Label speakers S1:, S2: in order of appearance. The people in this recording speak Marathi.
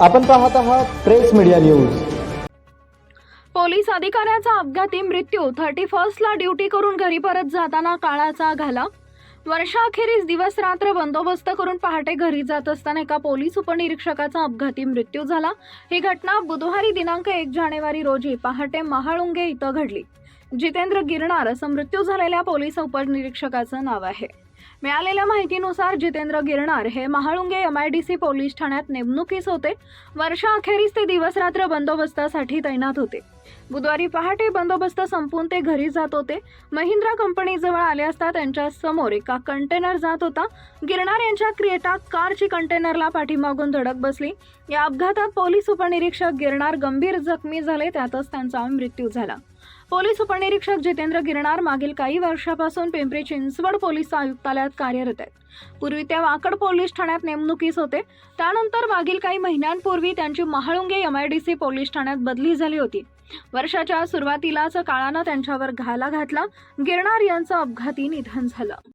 S1: आपण पाहत आहात प्रेस मीडिया न्यूज.
S2: पोलीस अधिकाऱ्याचा अपघाती मृत्यू थर्टी फर्स्टला ड्युटी करून घरी परत जाताना काळाचा घाला वर्षाअखेरीस दिवस रात्र बंदोबस्त करून पहाटे घरी जात असताना एका पोलीस उपनिरीक्षकाचा अपघाती मृत्यू झाला. ही घटना बुधवारी दिनांक एक जानेवारी रोजी पहाटे महाळुंगे इथं घडली. जितेंद्र गिरणार असं मृत्यू झालेल्या पोलीस उपनिरीक्षकाचं नाव आहे. मिळालेल्या माहितीनुसार जितेंद्र गिरणार हे Mahalunge M I D C police ठाण्यात नेमणुकीस होते. वर्षाअखेरीस ते दिवसरात्र बंदोबस्तासाठी तैनात होते. बुधवारी पहाटे बंदोबस्त संपून ते घरी जात होते. महिंद्रा कंपनीजवळ आले असता त्यांच्यासमोर एका कंटेनर जात होता. गिरणार यांच्या क्रिएटा कारची कंटेनरला पाठीमागून धडक बसली. या अपघातात पोलीस उपनिरीक्षक गिरणार गंभीर जखमी झाले त्यातच त्यांचा मृत्यू झाला. पोलीस उपनिरीक्षक जितेंद्र गिरणार मागील काही वर्षापासून पिंपरी चिंचवड पोलीस आयुक्तालयात कार्यरत आहेत. पूर्वी ते वाकड पोलीस ठाण्यात नेमणुकीस होते. त्यानंतर मागील काही महिन्यांपूर्वी त्यांची Mahalunge M I D C police ठाण्यात बदली झाली होती. वर्षाच्या सुरुवातीलाच काळानं त्यांच्यावर घाला घातला. गिरणार यांचं अपघाती निधन झालं.